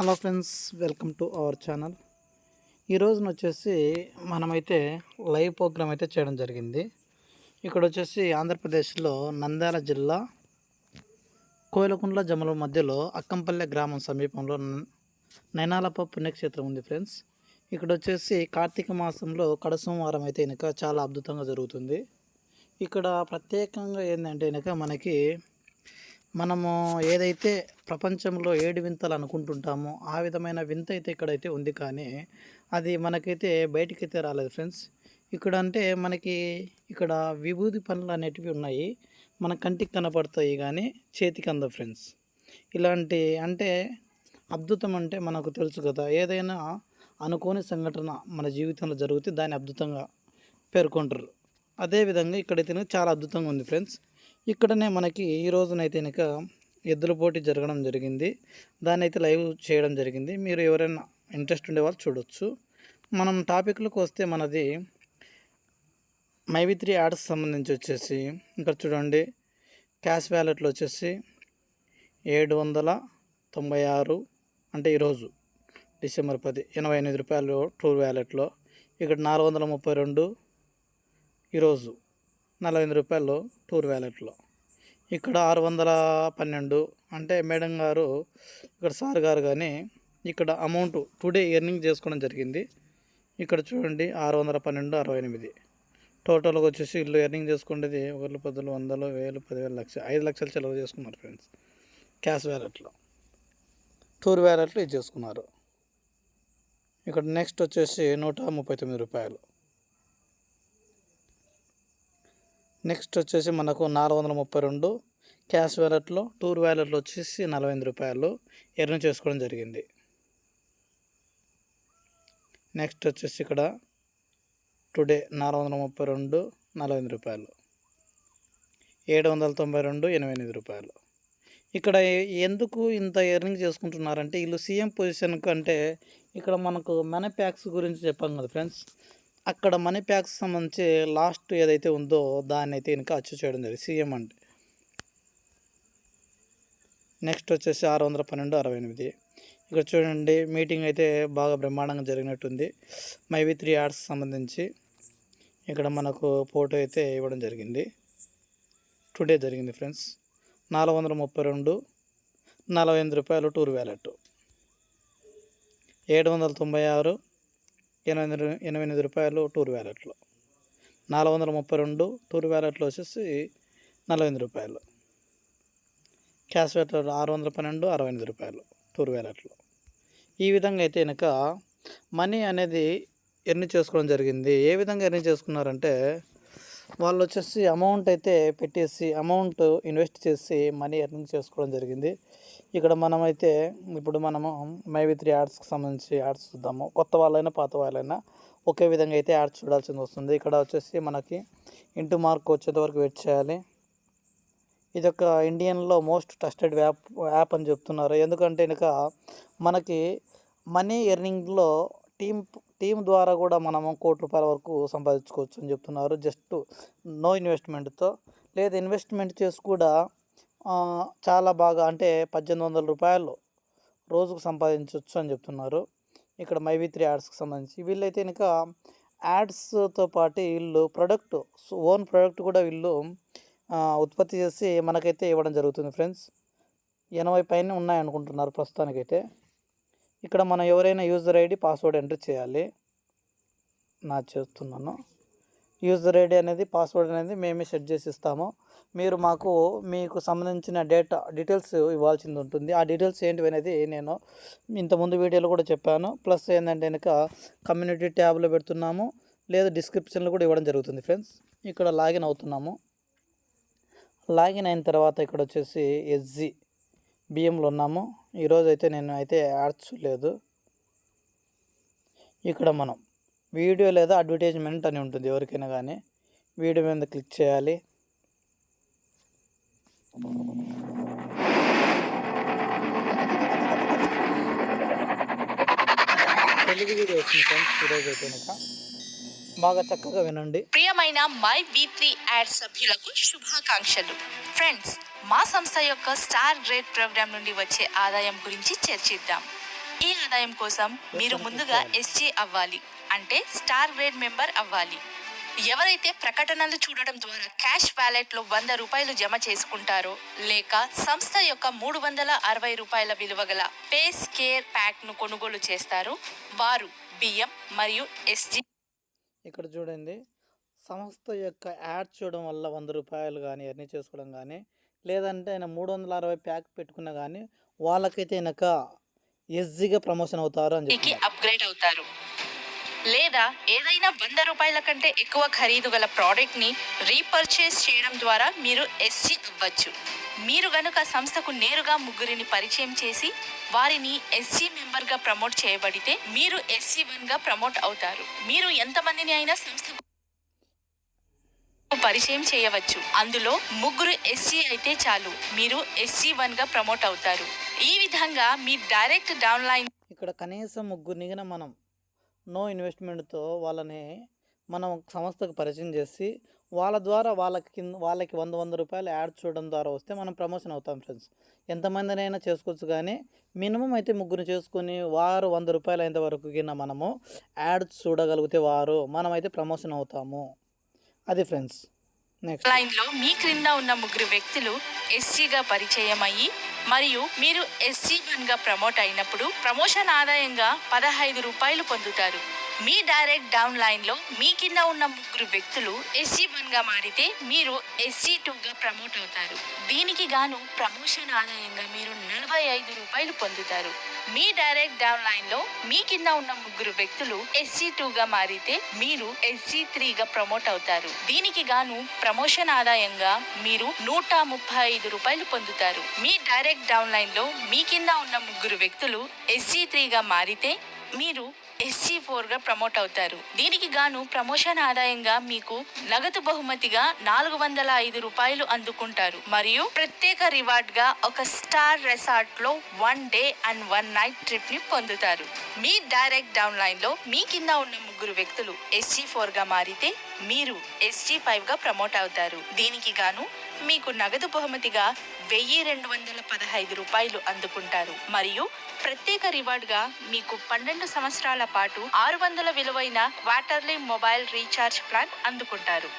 Hello friends welcome to our channel. ఈ రోజున వచ్చేసి మనమైతే లైవ్ ప్రోగ్రామ్ అయితే చేయడం జరిగింది. ఇక్కడ వచ్చేసి ఆంధ్రప్రదేశ్లో నంద్యాల జిల్లా కోయలకుండ్ల జమల మధ్యలో అక్కంపల్లె గ్రామం సమీపంలో న- నైనాలప్ప పుణ్యక్షేత్రం ఉంది ఫ్రెండ్స్. ఇక్కడ వచ్చేసి కార్తీక మాసంలో కడ సోమవారం అయితే కనుక చాలా అద్భుతంగా జరుగుతుంది. ఇక్కడ ప్రత్యేకంగా ఏంటంటే కనుక మనకి మనము ఏదైతే ప్రపంచంలో ఏడు వింతలు అనుకుంటుంటామో ఆ విధమైన వింత అయితే ఇక్కడైతే ఉంది కానీ అది మనకైతే బయటకైతే రాలేదు ఫ్రెండ్స్. ఇక్కడ అంటే మనకి ఇక్కడ విభూది పనులు అనేటివి ఉన్నాయి. మన కంటికి కనపడతాయి కానీ చేతికి అంద ఫ్రెండ్స్. ఇలాంటి అంటే అద్భుతం అంటే మనకు తెలుసు కదా ఏదైనా అనుకోని సంఘటన మన జీవితంలో జరిగితే దాన్ని అద్భుతంగా పేర్కొంటారు. అదేవిధంగా ఇక్కడైతే చాలా అద్భుతంగా ఉంది ఫ్రెండ్స్. ఇక్కడనే మనకి ఈ రోజునైతే కనుక ఎద్దుల పోటీ జరగడం జరిగింది. దాన్ని అయితే లైవ్ చేయడం జరిగింది. మీరు ఎవరైనా ఇంట్రెస్ట్ ఉండేవాళ్ళు చూడొచ్చు. మనం టాపిక్లకు వస్తే మనది మైవి త్రీ యాడ్స్ సంబంధించి వచ్చేసి ఇక్కడ చూడండి క్యాష్ వ్యాలెట్లు వచ్చేసి ఏడు వందల తొంభై ఆరు అంటే ఈరోజు డిసెంబర్ పది ఎనభై ఎనిమిది రూపాయలు ట్రూ వ్యాలెట్లో. ఇక్కడ నాలుగు వందల ముప్పై రెండు ఈరోజు నలభై ఎనిమిది రూపాయలు టూర్ వ్యాలెట్లో. ఇక్కడ ఆరు వందల పన్నెండు. అంటే మేడం గారు ఇక్కడ సార్ గారు కానీ ఇక్కడ అమౌంట్ టుడే ఎర్నింగ్ చేసుకోవడం జరిగింది. ఇక్కడ చూడండి ఆరు వందల పన్నెండు అరవై ఎనిమిది. టోటల్గా వచ్చేసి ఇల్లు ఎర్నింగ్ చేసుకునేది ఒకళ్ళు పదులు వందలు వేలు పదివేలు లక్ష ఐదు లక్షలు చెలవు చేసుకున్నారు ఫ్రెండ్స్. క్యాష్ వ్యాలెట్లో. టూర్ వ్యాలెట్లో ఇది చేసుకున్నారు. ఇక్కడ నెక్స్ట్ వచ్చేసి నూట ముప్పై తొమ్మిది రూపాయలు. నెక్స్ట్ వచ్చేసి మనకు నాలుగు వందల ముప్పై రెండు క్యాష్ వ్యాలెట్లో టూర్ వ్యాలెట్లో వచ్చేసి నలభై ఎనిమిది రూపాయలు ఎర్న్ చేసుకోవడం జరిగింది. నెక్స్ట్ వచ్చేసి ఇక్కడ టుడే నాలుగు వందల ముప్పై రెండు నలభై ఎనిమిది రూపాయలు ఏడు వందల తొంభై రెండు ఎనభై ఎనిమిది రూపాయలు. ఇక్కడ ఎందుకు ఇంత ఎర్నింగ్ చేసుకుంటున్నారంటే వీళ్ళు సీఎం పొజిషన్ కంటే ఇక్కడ మనకు మెనప్యాక్స్ గురించి చెప్పాం కదా ఫ్రెండ్స్. అక్కడ మనీ ప్యాక్ సంబంధించి లాస్ట్ ఏదైతే ఉందో దాన్ని అయితే ఇంకా అచ్చు చేయడం జరిగింది. సీఎం అంటే నెక్స్ట్ వచ్చేసి ఆరు వందల పన్నెండు అరవై ఎనిమిది. ఇక్కడ చూడండి మీటింగ్ అయితే బాగా బ్రహ్మాండంగా జరిగినట్టుంది. మైవి త్రీ యాడ్స్ సంబంధించి ఇక్కడ మనకు ఫోటో అయితే ఇవ్వడం జరిగింది. టుడే జరిగింది ఫ్రెండ్స్. నాలుగు వందల ముప్పై రెండు నలభై ఎనిమిది రూపాయలు టూర్ వ్యాలెట్. ఏడు వందల తొంభై ఆరు ఎనభై ఎనభై ఎనిమిది రూపాయలు టూర్ వ్యాలెట్లో నాలుగు వందల ముప్పై రెండు టూర్ వ్యాలెట్లో వచ్చేసి నలభై ఎనిమిది రూపాయలు. క్యాష్ వ్యాలెట్ ఆరు వందల పన్నెండు అరవై ఎనిమిది రూపాయలు టూర్ వ్యాలెట్లో ఈ విధంగా అయితే కనుక మనీ అనేది ఎర్న్ చేసుకోవడం జరిగింది. ఏ విధంగా ఎర్న్ చేసుకున్నారంటే వాళ్ళు వచ్చేసి అమౌంట్ అయితే పెట్టేసి అమౌంట్ ఇన్వెస్ట్ చేసి మనీ ఎర్నింగ్ చేసుకోవడం జరిగింది. ఇక్కడ మనమైతే ఇప్పుడు మనము మైవి త్రీ యాడ్స్కి సంబంధించి యాడ్స్ చూద్దాము. కొత్త వాళ్ళైనా పాత వాళ్ళైనా ఒకే విధంగా అయితే యాడ్స్ చూడాల్సింది వస్తుంది. ఇక్కడ వచ్చేసి మనకి ఇంటూ మార్క్ వచ్చేంత వరకు వెయిట్ చేయాలి. ఇది ఒక ఇండియన్లో మోస్ట్ ట్రస్టెడ్ యాప్ యాప్ అని చెప్తున్నారు. ఎందుకంటే ఇక మనకి మనీ ఎర్నింగ్లో టీం టీం ద్వారా కూడా మనము కోటి రూపాయల వరకు సంపాదించుకోవచ్చు అని చెప్తున్నారు. జస్ట్ నో ఇన్వెస్ట్మెంట్తో. లేదా ఇన్వెస్ట్మెంట్ చేసి కూడా చాలా బాగా అంటే పద్దెనిమిది వందల రూపాయలు రోజుకు సంపాదించవచ్చు అని చెప్తున్నారు. ఇక్కడ మైవి త్రీ యాడ్స్కి సంబంధించి. వీళ్ళైతే ఇంకా యాడ్స్తో పాటు వీళ్ళు ప్రొడక్ట్ ఓన్ ప్రొడక్ట్ కూడా వీళ్ళు ఉత్పత్తి చేసి మనకైతే ఇవ్వడం జరుగుతుంది ఫ్రెండ్స్. ఎనభై పైన ఉన్నాయనుకుంటున్నారు ప్రస్తుతానికైతే. ఇక్కడ మనం ఎవరైనా యూజర్ ఐడి పాస్వర్డ్ ఎంటర్ చేయాలి. నా చేస్తున్నాను. యూజర్ ఐడి అనేది పాస్వర్డ్ అనేది మేమే సెట్ చేసి ఇస్తాము. మీరు మాకు మీకు సంబంధించిన డేటా డీటెయిల్స్ ఇవ్వాల్సింది ఉంటుంది. ఆ డీటెయిల్స్ ఏంటివి అనేది నేను ఇంతకుముందు వీడియోలో కూడా చెప్పాను. ప్లస్ ఏంటంటే కనుక కమ్యూనిటీ ట్యాబ్లో పెడుతున్నాము. లేదా డిస్క్రిప్షన్లో కూడా ఇవ్వడం జరుగుతుంది ఫ్రెండ్స్. ఇక్కడ లాగిన్ అవుతున్నాము. లాగిన్ అయిన తర్వాత ఇక్కడ వచ్చేసి ఎస్జీ. బియ్యంలో ఉన్నాము. ఈరోజు అయితే నేను అయితే యాడ్స్ లేదు. ఇక్కడ మనం వీడియో లేదా అడ్వర్టైజ్మెంట్ అని ఉంటుంది ఎవరికైనా కానీ. వీడియో మీద క్లిక్ చేయాలి. తెలుగు వీడియో వచ్చింది ఫ్రెండ్స్ ఈరోజు అయితే కనుక. బాగా చక్కగా వినండి. ప్రియమైన మై బీ త్రీ యాడ్ సభ్యులకు శుభాకాంక్షలు. ఫ్రెండ్స్ మా సంస్థ యొక్క స్టార్ గ్రేడ్ ప్రోగ్రామ్ నుండి వచ్చే ఆదాయం గురించి చర్చిద్దాం. ఈ ఆదాయం కోసం మీరు ముందుగా ఎస్జీ అవ్వాలి అంటే స్టార్ గ్రేడ్ మెంబర్ అవ్వాలి. ఎవరైతే ప్రకటనలు చూడడం ద్వారా క్యాష్ వ్యాలెట్లో వంద రూపాయలు జమ చేసుకుంటారో లేక సంస్థ యొక్క మూడు వందల అరవై రూపాయల విలువ గల పేస్ కేర్ ప్యాక్ను కొనుగోలు చేస్తారో వారు బియ్యం మరియు ఎస్జీ ఇక్కడ చూడండి. సంస్థ యొక్క యాడ్ చూడడం వల్ల వంద రూపాయలు కానీ ఎర్నీ చేసుకోవడం కానీ లేదంటే ఆయన మూడు వందల అరవై ప్యాక్ పెట్టుకున్నా కానీ వాళ్ళకైతే వెనక ఎస్జీగా ప్రమోషన్ అవుతారు అని చెప్పి అప్గ్రేడ్ అవుతారు. లేదా ఏదైనా వంద రూపాయల కంటే ఎక్కువ ఖరీదు గల ప్రోడక్ట్ని రీపర్చేస్ చేయడం ద్వారా మీరు ఎస్జీ అవ్వచ్చు. మీరు గనుక సంస్థకు నేరుగా ముగ్గురిని పరిచయం చేసి వారిని ఎస్సీ మెంబర్గా ప్రమోట్ చేయబడితే మీరు ఎస్సీ వన్గా ప్రమోట్ అవుతారు. మీరు ఎంతమందిని అయినా సంస్థకు పరిచయం చేయవచ్చు. అందులో ముగ్గురు ఎస్సీ అయితే చాలు. మీరు ఎస్సీ వన్గా ప్రమోట్ అవుతారు. ఈ విధంగా మీ డైరెక్ట్ డౌన్లైన్ ఇక్కడ కనీసం ముగ్గురిని మనం నో ఇన్వెస్ట్మెంట్తో వాళ్ళని మనం సంస్థకు పరిచయం చేసి వాళ్ళ ద్వారా వాళ్ళకి కింద వాళ్ళకి వంద వంద రూపాయలు యాడ్ చూడడం ద్వారా వస్తే మనం ప్రమోషన్ అవుతాం ఫ్రెండ్స్. ఎంతమందినైనా చేసుకోవచ్చు కానీ మినిమం అయితే ముగ్గురు చేసుకొని వారు వంద రూపాయలు అయినంత వరకు కింద మనము యాడ్ చూడగలిగితే వారు మనమైతే ప్రమోషన్ అవుతాము. అది ఫ్రెండ్స్. నెక్స్ట్ లైన్లో మీ క్రింద ఉన్న ముగ్గురు వ్యక్తులు ఎస్సీగా పరిచయం అయ్యి మరియు మీరు ఎస్సీ వన్గా ప్రమోట్ అయినప్పుడు ప్రమోషన్ ఆదాయంగా పదహైదు రూపాయలు పొందుతారు. మీ డైరెక్ట్ డౌన్ లైన్లో మీ కింద ఉన్న ముగ్గురు వ్యక్తులు ఎస్సీ వన్గా మారితే మీరు ఎస్సీ టూ గా ప్రమోట్ అవుతారు. దీనికి గాను ప్రమోషన్ ఆదాయంగా మీరు నలభై ఐదు రూపాయలు పొందుతారు. మీ డైరెక్ట్ డౌన్ లైన్లో మీ కింద ఉన్న ముగ్గురు వ్యక్తులు ఎస్సీ టూ గా మారితే మీరు ఎస్సీ త్రీ గా ప్రమోట్ అవుతారు. దీనికి గాను ప్రమోషన్ ఆదాయంగా మీరు నూట ముప్పై ఐదు రూపాయలు పొందుతారు. మీ డైరెక్ట్ డౌన్ లైన్లో మీ కింద ఉన్న ముగ్గురు వ్యక్తులు ఎస్సీ త్రీ గా మారితే మీరు ఎస్సీ ఫోర్గా ప్రమోట్ అవుతారు. దీనికి గాను ప్రమోషన్ ఆదాయంగా మీకు నగదు బహుమతిగా నాలుగు వందల ఐదు రూపాయలు అందుకుంటారు. మరియు ప్రత్యేక రివార్డ్గా ఒక star రెసార్ట్లో one day and one night ట్రిప్ని పొందుతారు. మీ డైరెక్ట్ డౌన్లో మీ కింద ఉన్న ముగ్గురు వ్యక్తులు ఎస్జీ ఫోర్గా మారితే మీరు ఎస్జీ ఫైవ్గా ప్రమోట్ అవుతారు. దీనికి గాను మీకు నగదు బహుమతిగా వెయ్యి రెండు వందల పదహైదు రూపాయలు అందుకుంటారు. మరియు ప్రత్యేక రివార్డ్గా మీకు పన్నెండు సంవత్సరాల పాటు ఆరు వందల విలువైన క్వార్టర్లీ మొబైల్ రీఛార్జ్ ప్లాన్ అందుకుంటారు.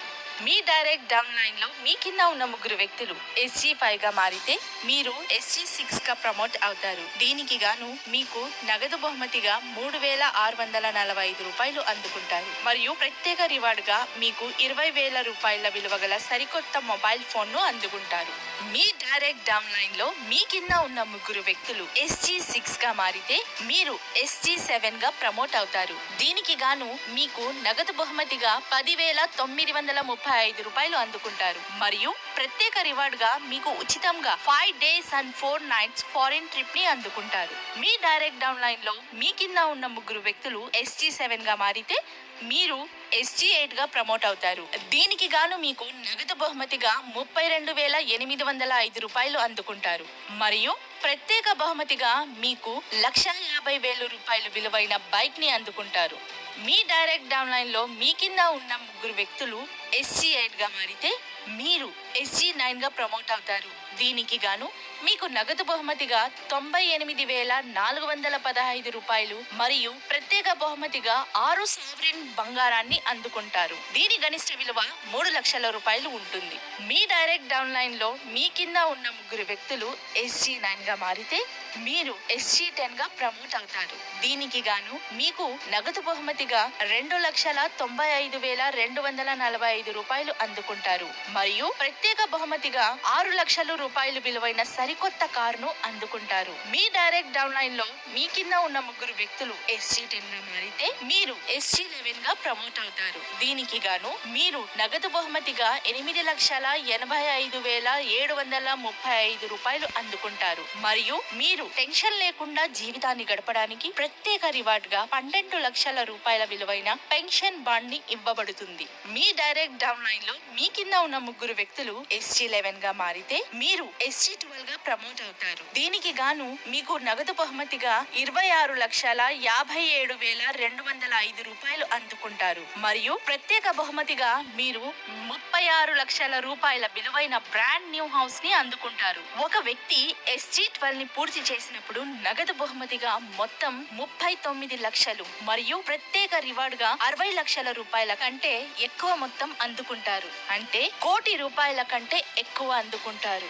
మీ డైరెక్ట్ డౌన్ లైన్లో మీ కింద ఉన్న ముగ్గురు వ్యక్తులు ఎస్జీ ఫైవ్గా మారితే మీరు ఎస్జీ సిక్స్గా ప్రమోట్ అవుతారు. దీనికి గాను మీకు నగదు బహుమతిగా మూడు వేల ఆరు వందల నలభై ఐదు రూపాయలు అందుకుంటారు. మరియు ప్రత్యేక రివార్డ్గా మీకు ఇరవై వేల రూపాయల విలువ గల సరికొత్త మొబైల్ ఫోన్ను అందుకుంటారు. మీ డైరెక్ట్ డౌన్ లైన్లో మీ కింద ఉన్న ముగ్గురు వ్యక్తులు ఎస్జీ సిక్స్గా మారితే మీరు ఎస్జీ సెవెన్గా ప్రమోట్ అవుతారు. దీనికి గాను మీకు నగదు బహుమతిగా పదివేల తొమ్మిది వందల ముప్పై ఐదు రూపాయలు అందుకుంటారు. మరియు ప్రత్యేక రివార్డ్గా మీకు ఉచితంగా five days and four nights foreign ట్రిప్ని అందుకుంటారు. మీ డైరెక్ట్ డౌన్ లైన్లో మీ కింద ఉన్న ముగ్గురు వ్యక్తులు ఎస్టీ సెవెన్గా మారితే మీరు ఎస్జీ ఎయిట్గా ప్రమోట్ అవుతారు. దీనికి గాను మీకు నగదు బహుమతిగా ముప్పై రెండు వేల ఎనిమిది వందల ఐదు రూపాయలు అందుకుంటారు. మరియు ప్రత్యేక బహుమతిగా మీకు లక్ష యాభై వేలు రూపాయలు విలువైన బైక్ని అందుకుంటారు. మీ డైరెక్ట్ డౌన్లైన్లో లో మీ కింద ఉన్న ముగ్గురు వ్యక్తులు ఎస్సీ ఎయిట్గా మారితే మీరు ఎస్జీ నైన్గా ప్రమోట్ అవుతారు. దీనికి గాను మీకు నగదు బహుమతిగా తొంభై ఎనిమిది వేల నాలుగు వందల పదహైదు రూపాయలు మరియు ప్రత్యేక బహుమతిగా ఆరు సావరిన్ బంగారాన్ని అందుకుంటారు. దీని గరిష్ట విలువ మూడు లక్షల రూపాయలు ఉంటుంది. మీ డైరెక్ట్ డౌన్ లైన్లో మీ కింద ఉన్న ముగ్గురు వ్యక్తులు ఎస్జీ నైన్గా మారితే మీరు ఎస్జీ టెన్గా ప్రమోట్ అవుతారు. దీనికి గాను మీకు నగదు బహుమతిగా రెండు లక్షల తొంభై ఐదు వేల రెండు వందల నలభై ఐదు రూపాయలు అందుకుంటారు. మరియు ప్రత్యేక బహుమతిగా ఆరు లక్షల రూపాయలు విలువైన సరికొత్త కారును అందుకుంటారు. మీ డైరెక్ట్ డౌన్ లైన్లో మీ కింద ఉన్న ముగ్గురు వ్యక్తులు ఎస్జీ టెన్గా మారితే మీరు ఎస్జీ లెవెన్గా ప్రమోట్ అవుతారు. దీనికి గాను మీరు నగదు బహుమతిగా ఎనిమిది లక్షల ఎనభై ఐదు వేల ఏడు వందల ముప్పై ఐదు రూపాయలు అందుకుంటారు. మరియు మీరు టెన్షన్ లేకుండా జీవితాన్ని గడపడానికి ప్రత్యేక రివార్డ్గా పన్నెండు లక్షల రూపాయల విలువైన పెన్షన్ బాండ్ని ఇవ్వబడుతుంది. మీ డైరెక్ట్ డౌన్ లైన్లో మీ కింద ఉన్న ముగ్గురు వ్యక్తులు ఎస్జీ లెవెన్గా మారితే మీరు ఎస్జీ ట్వెల్వ్గా ప్రమోట్ అవుతారు. దీనికి గాను మీకు నగదు బహుమతిగా ఇరవై ఆరు లక్షల యాభై ఏడు వేల రెండు వందల ఐదు రూపాయలు అందుకుంటారు. మరియు ప్రత్యేక బహుమతిగా మీరు ముప్పై ఆరు లక్షల రూపాయల విలువైన బ్రాండ్ న్యూ హౌస్ని అందుకుంటారు. ఒక వ్యక్తి ఎస్జీ ట్వెల్వ్ని పూర్తి చేసినప్పుడు నగదు బహుమతిగా మొత్తం ముప్పై తొమ్మిది లక్షలు మరియు ప్రత్యేక రివార్డుగా అరవై లక్షల రూపాయల కంటే ఎక్కువ మొత్తం అందుకుంటారు. అంటే కో కోటి రూపాయల కంటే ఎక్కువ అందుకుంటారు.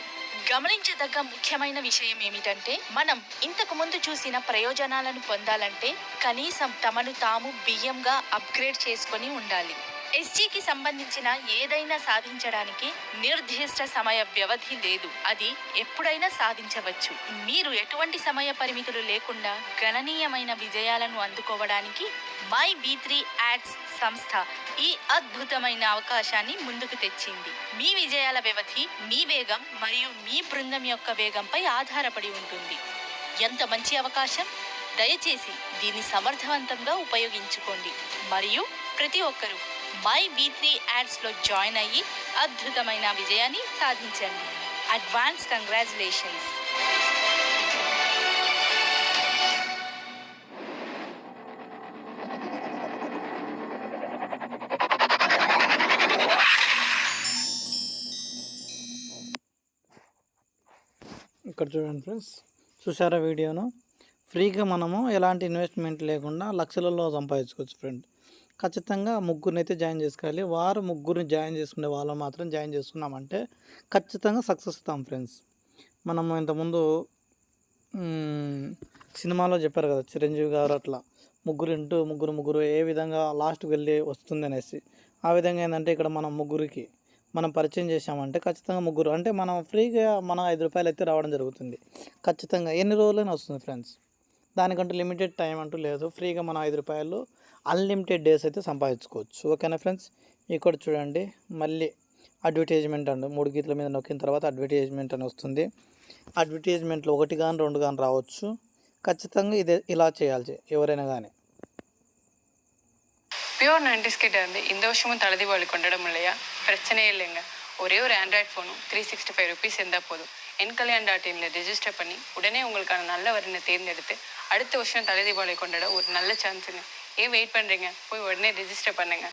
గమనించదగ్గ ముఖ్యమైన విషయం ఏమిటంటే మనం ఇంతకు ముందు చూసిన ప్రయోజనాలను పొందాలంటే కనీసం తమను తాము బియ్యంగా అప్గ్రేడ్ చేసుకొని ఉండాలి. ఎస్జీకి సంబంధించిన ఏదైనా సాధించడానికి నిర్దిష్ట సమయ వ్యవధి లేదు. అది ఎప్పుడైనా సాధించవచ్చు. మీరు ఎటువంటి సమయ పరిమితులు లేకుండా గణనీయమైన విజయాలను అందుకోవడానికి మై బీ త్రీ యాడ్స్ సంస్థ ఈ అద్భుతమైన అవకాశాన్ని ముందుకు తెచ్చింది. మీ విజయాల వ్యవధి మీ వేగం మరియు మీ బృందం యొక్క వేగంపై ఆధారపడి ఉంటుంది. ఎంత మంచి అవకాశం? దయచేసి దీన్ని సమర్థవంతంగా ఉపయోగించుకోండి. మరియు ప్రతి ఒక్కరూ మై బీ త్రీ యాడ్స్లో జాయిన్ అయ్యి అద్భుతమైన విజయాన్ని సాధించండి. Advance congratulations. ఇక్కడ చూడండి ఫ్రెండ్స్ చూసారా వీడియోను? ఫ్రీగా మనము ఎలాంటి ఇన్వెస్ట్మెంట్ లేకుండా లక్షలలో సంపాదించుకోవచ్చు ఫ్రెండ్. ఖచ్చితంగా ముగ్గురిని అయితే జాయిన్ చేసుకోవాలి. వారు ముగ్గురిని జాయిన్ చేసుకునే వాళ్ళు మాత్రం జాయిన్ చేసుకున్నామంటే ఖచ్చితంగా సక్సెస్ అవుతాం ఫ్రెండ్స్. మనం ఇంతకుముందు సినిమాలో చెప్పారు కదా చిరంజీవి గారు అట్లా ముగ్గురు ఇంటూ ముగ్గురు ముగ్గురు ఏ విధంగా లాస్ట్కి వెళ్ళి వస్తుంది అనేసి. ఆ విధంగా ఏంటంటే ఇక్కడ మనం ముగ్గురికి మనం పరిచయం చేసామంటే ఖచ్చితంగా ముగ్గురు అంటే మనం ఫ్రీగా మన ఐదు రూపాయలు అయితే రావడం జరుగుతుంది. ఖచ్చితంగా ఎన్ని రోజులైనా వస్తుంది ఫ్రెండ్స్. దానికంటూ లిమిటెడ్ టైం అంటూ లేదు. ఫ్రీగా మన ఐదు రూపాయలు అన్లిమిటెడ్ డేస్ అయితే సంపాదించుకోవచ్చు ఓకేనా ఫ్రెండ్స్ ఇక్కడ చూడండి మళ్ళీ అడ్వర్టైజ్మెంట్ అండి మూడు గీతల మీద నొక్కిన తర్వాత అడ్వర్టైజ్మెంట్ అని వస్తుంది అడ్వర్టైజ్మెంట్లో ఒకటి కానీ రెండు కానీ రావచ్చు ఖచ్చితంగా ఇదే ఇలా చేయాలి ఎవరైనా కానీ பியூர் நைன்டிஸ் கிட்ட இருந்து இந்த வருஷமும் தலை கொண்டாட முடியலையா பிரச்சனையே இல்லைங்க ஒரே ஒரு ஆண்ட்ராய்ட் ஃபோனும் த்ரீ சிக்ஸ்டி ஃபைவ் ருபீஸ் இருந்தால் போதும் என் கல்யாண் டாட் இனில் ரெஜிஸ்டர் பண்ணி உடனே உங்களுக்கான நல்ல வரனை தேர்ந்தெடுத்து அடுத்த வருஷம் தலை தீபாவளி கொண்டாட ஒரு நல்ல சான்ஸுங்க ஏன் வெயிட் பண்ணுறீங்க போய் உடனே ரெஜிஸ்டர் பண்ணுங்க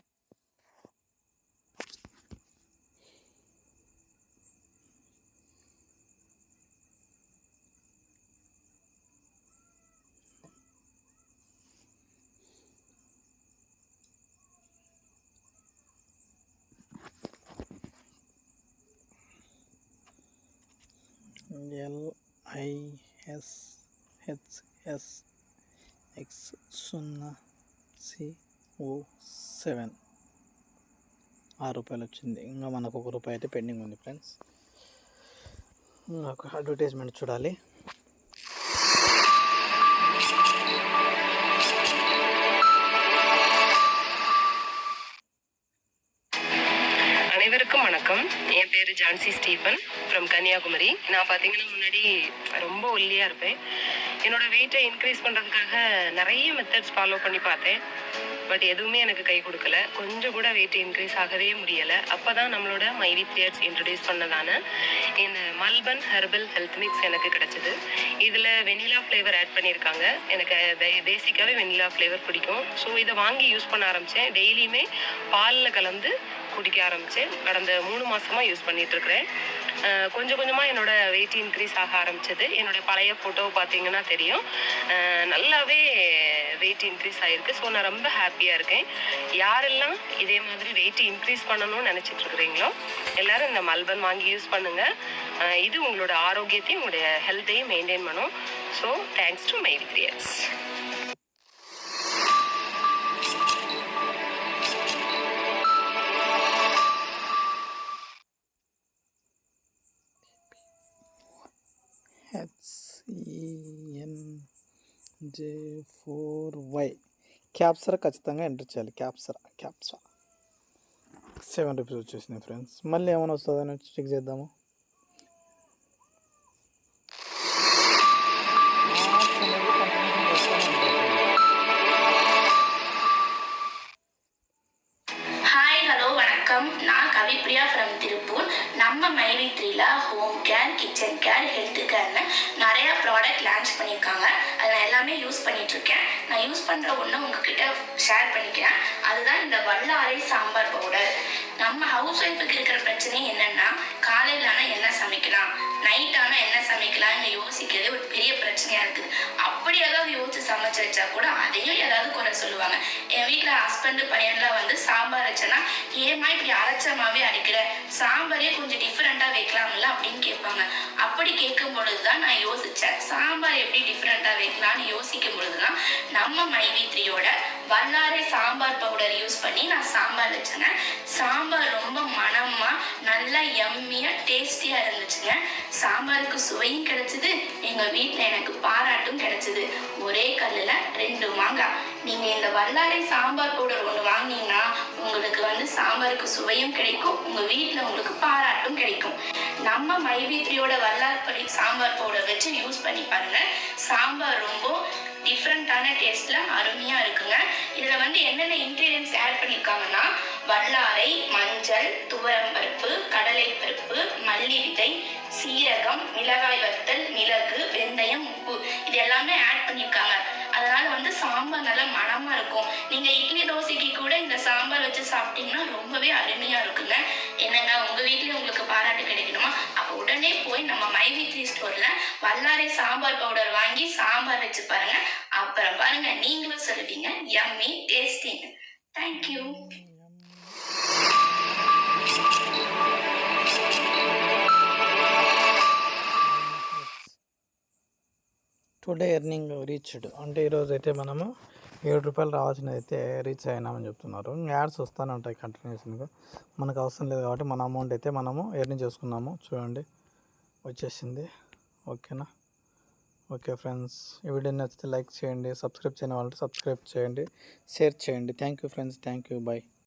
ఎల్ఐఎస్ హెచ్ఎస్ ఎక్స్ సున్నా సిఓ సెవెన్ ఆరు రూపాయలు వచ్చింది ఇంకా మనకు ఒక రూపాయి అయితే పెండింగ్ ఉంది ఫ్రెండ్స్ ఒక అడ్వర్టైజ్మెంట్ చూడాలి அனைவருக்கும் வணக்கம் என் பேர் ஜான்சி ஸ்டீஃபன் ஃப்ரம் கன்னியாகுமரி நான் பார்த்தீங்கன்னா முன்னாடி ரொம்ப ஒல்லியாக இருப்பேன் என்னோட வெயிட்டை இன்க்ரீஸ் பண்ணுறதுக்காக நிறைய மெத்தட்ஸ் ஃபாலோ பண்ணி பார்த்தேன். பட் எதுவுமே எனக்கு கை கொடுக்கல. கொஞ்சம் கூட வெயிட் இன்க்ரீஸ் ஆகவே முடியலை. அப்போ தான் நம்மளோட மைவி பிளேயர்ஸ் இன்ட்ரடியூஸ் பண்ணதான இந்த மல்பன் ஹெர்பல் ஹெல்த் மிக்ஸ் எனக்கு கிடச்சிது. இதில் வெனிலா ஃப்ளேவர் ஆட் பண்ணியிருக்காங்க. எனக்கு பேசிக்காகவே வெனிலா ஃப்ளேவர் பிடிக்கும். ஸோ இதை வாங்கி யூஸ் பண்ண ஆரம்பித்தேன் டெய்லியுமே பாலில் கலந்து குடிக்க ஆரம்பித்தேன் கடந்த மூணு மாதமாக யூஸ் பண்ணிகிட்ருக்கிறேன் கொஞ்சம் கொஞ்சமாக என்னோடய வெயிட் இன்க்ரீஸ் ஆக ஆரம்பிச்சது. என்னோட பழைய ஃபோட்டோ பார்த்தீங்கன்னா தெரியும். நல்லாவே வெயிட் இன்க்ரீஸ் ஆகிருக்கு ஸோ நான் ரொம்ப ஹாப்பியாக இருக்கேன். யாரெல்லாம் இதே மாதிரி வெயிட் இன்க்ரீஸ் பண்ணணும்னு நினச்சிட்டு இருக்கிறீங்களோ இந்த மல்பன் வாங்கி யூஸ் பண்ணுங்கள் இது உங்களோட ஆரோக்கியத்தையும் உங்களுடைய ஹெல்த்தையும் மெயின்டைன் பண்ணும். So thanks to my கிரியர்ஸ் J four Y captcha ఖచ్చితంగా ఎంటర్ చేయాలి. క్యాప్సర్ క్యాప్సర్ సెవెన్ రూపీస్ వచ్చేసింది ఫ్రెండ్స్ మళ్ళీ ఏమైనా వస్తుందని చెక్ చేద్దాము. பண்ணியிருக்காங்க. எல்லாமே யூஸ் பண்ணிட்டு இருக்கேன் நான் யூஸ் பண்ணுற ஒன்று உங்ககிட்ட ஷேர் பண்ணிக்கிறேன். அதுதான் இந்த வல்லாரை சாம்பார் பவுடர் நம்ம ஹவுஸ் ஒய்ஃபுக்கு இருக்கிற பிரச்சனை என்னன்னா காலையில் ஆனால் என்ன சமைக்கலாம்? நைட் ஆனால் என்ன சமைக்கலாம்னு யோசிக்கிறதே ஒரு பெரிய பிரச்சனையா இருக்குது. அப்படி ஏதாவது யோசிச்சு சமைச்சு வச்சா கூட அதையும் ஏதாவது குறை சொல்லுவாங்க. என் வீட்டில் ஹஸ்பண்டு பையன்லாம் வந்து சாம்பார் வச்சேன்னா ஏமா இப்படி அரைச்சமாவே அரைக்கிற? சாம்பாரே கொஞ்சம் டிஃப்ரெண்ட்டாக வைக்கலாம்ல அப்படின்னு கேட்பாங்க. அப்படி கேட்கும் பொழுது தான் நான் யோசித்தேன் சாம்பார் எப்படி டிஃப்ரெண்ட்டாக வைக்கலாம்னு யோசிக்கும் பொழுதுதான் நம்ம மைவித்ரியோட வல்லாரை சாம்பார் பவுடர் யூஸ் பண்ணி நான் சாம்பார் வச்சேங்க. சாம்பார் ரொம்ப மணமாக நல்லா எம்மியாக டேஸ்டியாக இருந்துச்சுங்க. சாம்பாருக்கு சுவையும் கிடைச்சிது. எங்கள் வீட்டில் எனக்கு பாராட்டும் கிடைச்சிது. ஒரே கல்லில் ரெண்டு மாங்காய். நீங்கள் இந்த வல்லாரை சாம்பார் பவுடர் ஒன்று வாங்கினீங்கன்னா உங்களுக்கு வந்து சாம்பாருக்கு சுவையும் கிடைக்கும் உங்கள் வீட்டில் உங்களுக்கு பாராட்டும் கிடைக்கும். நம்ம மைவித்ரியோட வல்லார்படி சாம்பார் பவுடர் வச்சு யூஸ் பண்ணி பாருங்க. சாம்பார் ரொம்ப டிஃப்ரெண்ட்டான டேஸ்ட்டில் அருமையாக இருக்குங்க. இதில் வந்து என்னென்ன இன்க்ரீடியன்ஸ் ஆட் பண்ணியிருக்காங்கன்னா வல்லாரை மஞ்சள் துவரம்பருப்பு கடலைப்பருப்பு மல்லி விதை சீரகம் மிளகாய் வத்தல் மிளகு வெந்தயம் உப்பு. இது எல்லாமே ஆட் பண்ணியிருக்காங்க அதனால வந்து சாம்பார் நல்லா மனமா இருக்கும். நீங்க இட்லி தோசைக்கு கூட இந்த சாம்பார் வச்சு சாப்பிட்டீங்கன்னா ரொம்பவே அருமையா இருக்குங்க. என்னங்க உங்க வீட்லயும் உங்களுக்கு பாராட்டு கிடைக்கணுமா? அப்ப உடனே போய் நம்ம மைவி த்ரீ ஸ்டோர்ல வல்லாரை சாம்பார் பவுடர் வாங்கி சாம்பார் வச்சு பாருங்க. அப்புறம் பாருங்க நீங்களும் சொல்லுவீங்க yummy tasting today earning reached. అంటే ఈరోజు అయితే మనము ఏడు రూపాయలు రావాల్సినది అయితే రీచ్ అయినామని చెప్తున్నారు. యాడ్స్ వస్తూనే ఉంటాయి కంటిన్యూస్గా మనకు అవసరం లేదు కాబట్టి మన అమౌంట్ అయితే మనము ఎర్నింగ్ చేసుకున్నాము. చూడండి వచ్చేసింది. ఓకేనా? ఓకే ఫ్రెండ్స్ ఈ వీడియో నచ్చితే లైక్ చేయండి సబ్స్క్రైబ్ చేయని వాళ్ళంటే సబ్స్క్రైబ్ చేయండి షేర్ చేయండి. Thank you friends thank you bye